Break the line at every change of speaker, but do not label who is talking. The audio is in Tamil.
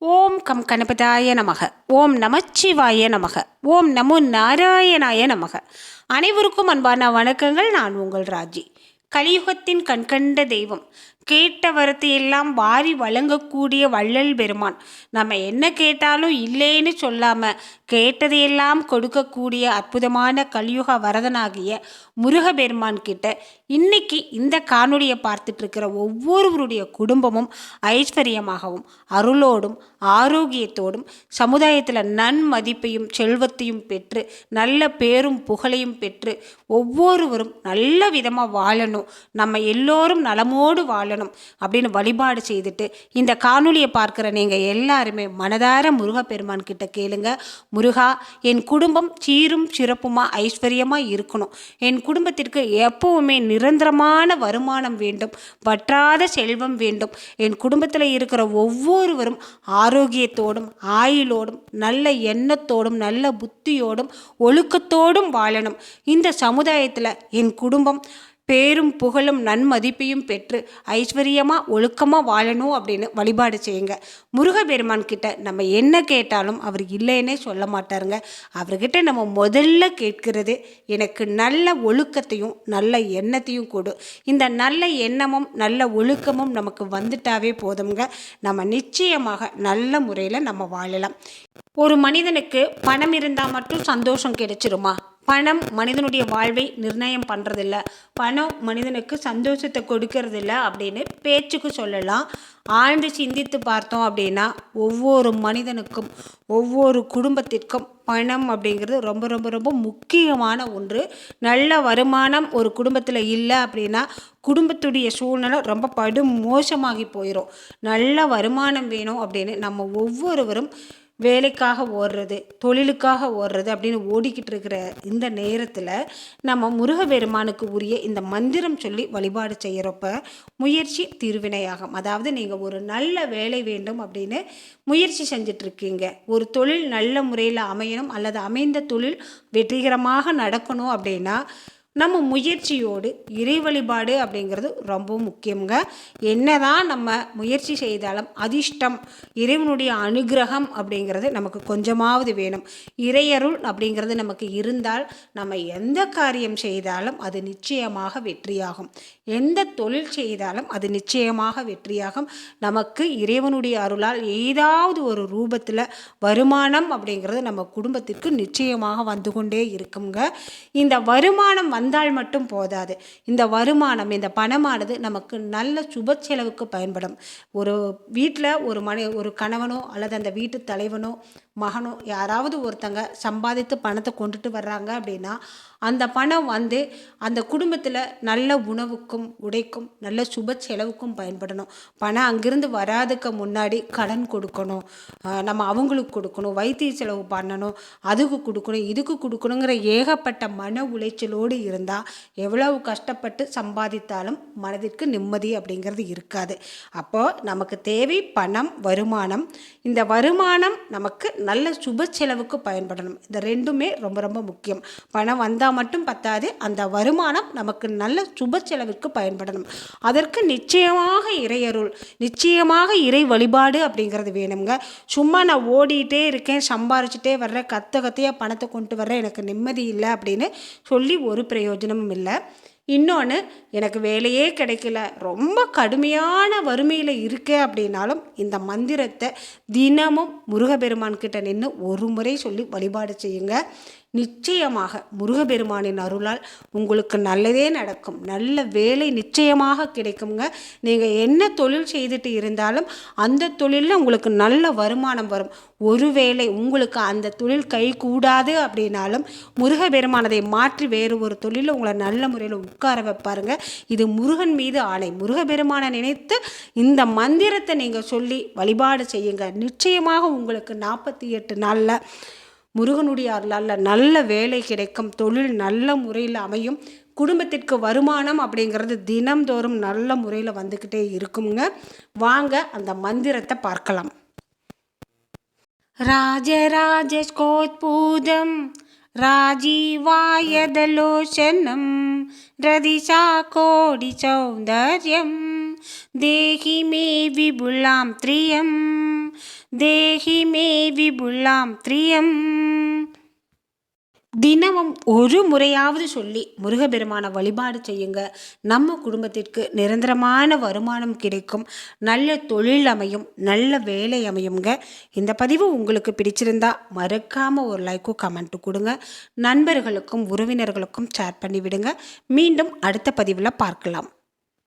ஓம் கம் கணபதாய நமக. ஓம் நமச்சிவாய நமக. ஓம் நமோ நாராயணாய நமக. அனைவருக்கும் அன்பான வணக்கங்கள். நான் உங்கள் ராஜி. கலியுகத்தின் கண்கண்ட தெய்வம். கேட்ட வரத்தை எல்லாம் வாரி வழங்கக்கூடிய வள்ளல் பெருமான். நம்ம என்ன கேட்டாலும் இல்லைன்னு சொல்லாமல் கேட்டதையெல்லாம் கொடுக்கக்கூடிய அற்புதமான கலியுக வரதனாகிய முருகபெருமான் கிட்ட இன்னைக்கு இந்த காணொலியை பார்த்துட்டு இருக்கிற ஒவ்வொருவருடைய குடும்பமும் ஐஸ்வர்யமாகவும் அருளோடும் ஆரோக்கியத்தோடும் சமுதாயத்தில் நன்மதிப்பையும் செல்வத்தையும் பெற்று நல்ல பேரும் புகழையும் பெற்று ஒவ்வொருவரும் நல்ல விதமாக வாழணும். நம்ம எல்லோரும் நலமோடு வாழணும். அப்படின்னு வழிபாடு செய்துட்டு இந்த காணொலியை பார்க்குற நீங்கள் எல்லாருமே மனதார முருகப்பெருமான் கிட்ட கேளுங்க. முருகா என் குடும்பம் சீரும் சிறப்புமாக ஐஸ்வர்யமாக இருக்கணும். என் குடும்பத்திற்கு எப்பவுமே நிரந்தரமான வருமானம் வேண்டும். வற்றாத செல்வம் வேண்டும். என் குடும்பத்தில் இருக்கிற ஒவ்வொருவரும் ஆரோக்கியத்தோடும் ஆயுளோடும் நல்ல எண்ணத்தோடும் நல்ல புத்தியோடும் ஒழுக்கத்தோடும் வாழணும். இந்த சமுதாயத்தில் என் குடும்பம் பேரும் புகழும் நன்மதிப்பையும் பெற்று ஐஸ்வர்யமாக ஒழுக்கமாக வாழணும் அப்படின்னு வழிபாடு செய்யுங்க. முருகபெருமான் கிட்ட நம்ம என்ன கேட்டாலும் அவர் இல்லைன்னே சொல்ல மாட்டாருங்க. அவர்கிட்ட நம்ம முதல்ல கேட்கிறது எனக்கு நல்ல ஒழுக்கத்தையும் நல்ல எண்ணத்தையும் கொடு. இந்த நல்ல எண்ணமும் நல்ல ஒழுக்கமும் நமக்கு வந்துட்டாவே போதுங்க நம்ம நிச்சயமாக நல்ல முறையில் நம்ம வாழலாம். ஒரு மனிதனுக்கு பணம் இருந்தால் மட்டும் சந்தோஷம் கிடைச்சிருமா? பணம் மனிதனுடைய வாழ்வை நிர்ணயம் பண்ணுறதில்ல பணம் மனிதனுக்கு சந்தோஷத்தை கொடுக்கறதில்ல அப்படின்னு பேச்சுக்கு சொல்லலாம். ஆழ்ந்து சிந்தித்து பார்த்தோம் அப்படின்னா ஒவ்வொரு மனிதனுக்கும் ஒவ்வொரு குடும்பத்திற்கும் பணம் அப்படிங்கிறது ரொம்ப ரொம்ப ரொம்ப முக்கியமான ஒன்று. நல்ல வருமானம் ஒரு குடும்பத்தில் இல்லை அப்படின்னா குடும்பத்துடைய சூழ்நிலை ரொம்ப படு மோசமாகி போயிடும் நல்ல வருமானம் வேணும் அப்படின்னு நம்ம ஒவ்வொருவரும் வேலைக்காக ஓடுறது தொழிலுக்காக ஓடுறது அப்படின்னு ஓடிக்கிட்டு இருக்கிற இந்த நேரத்தில் நம்ம முருகபெருமானுக்கு உரிய இந்த மந்திரம் சொல்லி வழிபாடு செய்கிறப்ப முயற்சி திருவினையாகும். அதாவது நீங்கள் ஒரு நல்ல வேலை வேண்டும் அப்படின்னு முயற்சி செஞ்சிட்ருக்கீங்க. ஒரு தொழில் நல்ல முறையில் அமையணும் அல்லது அமைந்த தொழில் வெற்றிகரமாக நடக்கணும் அப்படின்னா நம்ம முயற்சியோடு இறை வழிபாடு அப்படிங்கிறது ரொம்ப முக்கியங்க என்னதான் நம்ம முயற்சி செய்தாலும் அதிர்ஷ்டம் இறைவனுடைய அனுகிரகம் அப்படிங்கிறது நமக்கு கொஞ்சமாவது வேணும். இறையருள் அப்படிங்கிறது நமக்கு இருந்தால் நம்ம எந்த காரியம் செய்தாலும் அது நிச்சயமாக வெற்றியாகும். எந்த தொழில் செய்தாலும் அது நிச்சயமாக வெற்றியாகும். நமக்கு இறைவனுடைய அருளால் ஏதாவது ஒரு ரூபத்தில் வருமானம் அப்படிங்கிறது நம்ம குடும்பத்திற்கு நிச்சயமாக வந்து கொண்டே இருக்குங்க இந்த வருமானம் வந்து வந்தால் மட்டும் போதாது. இந்த வருமானம் இந்த பணமானது நமக்கு நல்ல சுப செலவுக்கு பயன்படும். ஒரு வீட்டில் ஒரு மனை ஒரு கணவனோ அல்லது அந்த வீட்டு தலைவனோ மகனும் யாராவது ஒருத்தங்க சம்பாதித்து பணத்தை கொண்டுட்டு வர்றாங்க அப்படின்னா அந்த பணம் வந்து அந்த குடும்பத்தில் நல்ல உணவுக்கும் உடைக்கும் நல்ல சுப செலவுக்கும் பயன்படணும். பணம் அங்கிருந்து வராதுக்கு முன்னாடி கடன் கொடுக்கணும். நம்ம அவங்களுக்கு கொடுக்கணும் வைத்திய செலவு பண்ணணும் அதுக்கு கொடுக்கணும் இதுக்கு கொடுக்கணுங்கிற ஏகப்பட்ட மன உளைச்சலோடு இருந்தால் எவ்வளவு கஷ்டப்பட்டு சம்பாதித்தாலும் மனதிற்கு நிம்மதி அப்படிங்கிறது இருக்காது. அப்போது நமக்கு தேவை பணம் வருமானம். இந்த வருமானம் நமக்கு நல்ல சுப செலவுக்கு பயன்படணும். இந்த ரெண்டுமே ரொம்ப ரொம்ப முக்கியம். பணம் வந்தால் மட்டும் பத்தாது அந்த வருமானம் நமக்கு நல்ல சுப செலவிற்கு பயன்படணும். அதற்கு நிச்சயமாக இறையருள் நிச்சயமாக இறை வழிபாடு அப்படிங்கிறது வேணுங்க. சும்மா நான் ஓடிட்டே இருக்கேன் சம்பாரிச்சிட்டே வர்றேன் கத்த கத்தையாக பணத்தை கொண்டு வர்றேன் எனக்கு நிம்மதி இல்லை அப்படின்னு சொல்லி ஒரு பிரயோஜனமும் இல்லை. இன்னொன்று எனக்கு வேலையே கிடைக்கல. ரொம்ப கடுமையான வறுமையில் இருக்கேன் அப்படின்னாலும் இந்த மந்திரத்தை தினமும் முருகப்பெருமான்கிட்ட நின்று ஒரு முறை சொல்லி வழிபாடு செய்யுங்க. நிச்சயமாக முருகபெருமானின் அருளால் உங்களுக்கு நல்லதே நடக்கும். நல்ல வேலை நிச்சயமாக கிடைக்குங்க நீங்கள் என்ன தொழில் செய்துட்டு இருந்தாலும் அந்த தொழிலில் உங்களுக்கு நல்ல வருமானம் வரும். ஒருவேளை உங்களுக்கு அந்த தொழில் கை கூடாது அப்படின்னாலும் முருகபெருமானதை மாற்றி வேறு ஒரு தொழிலில் உங்களை நல்ல முறையில் உட்கார வைப்பாருங்க. இது முருகன் மீது ஆணை. முருகபெருமானை நினைத்து இந்த மந்திரத்தை நீங்கள் சொல்லி வழிபாடு செய்யுங்க. நிச்சயமாக உங்களுக்கு நாற்பத்தி எட்டு நாளில் முருகனுடைய அருளால் நல்ல வேலை கிடைக்கும் தொழில் நல்ல முறையில் அமையும் குடும்பத்திற்கு வருமானம் அப்படிங்கிறது தினம்தோறும் நல்ல முறையில் வந்துக்கிட்டே இருக்குங்க. வாங்க அந்த மந்திரத்தை பார்க்கலாம். ராஜராஜஸ்கோத்பூதம் ராஜீவாயதலோச்சனம் ரதிசா கோடி சௌந்தர்யம் தேகி மே தேகி தேஹி மே விபுலாம் த்ரியம். தினமும் ஒரு முறையாவது சொல்லி முருகப்பெருமான வழிபாடு செய்யுங்க. நம்ம குடும்பத்திற்கு நிரந்தரமான வருமானம் கிடைக்கும். நல்ல தொழில் அமையும் நல்ல வேலை அமையுங்க. இந்த பதிவு உங்களுக்கு பிடிச்சிருந்தா மறக்காமல் ஒரு லைக்கும் கமெண்ட்டு கொடுங்க. நண்பர்களுக்கும் உறவினர்களுக்கும் ஷேர் பண்ணி விடுங்க மீண்டும் அடுத்த பதிவில் பார்க்கலாம்.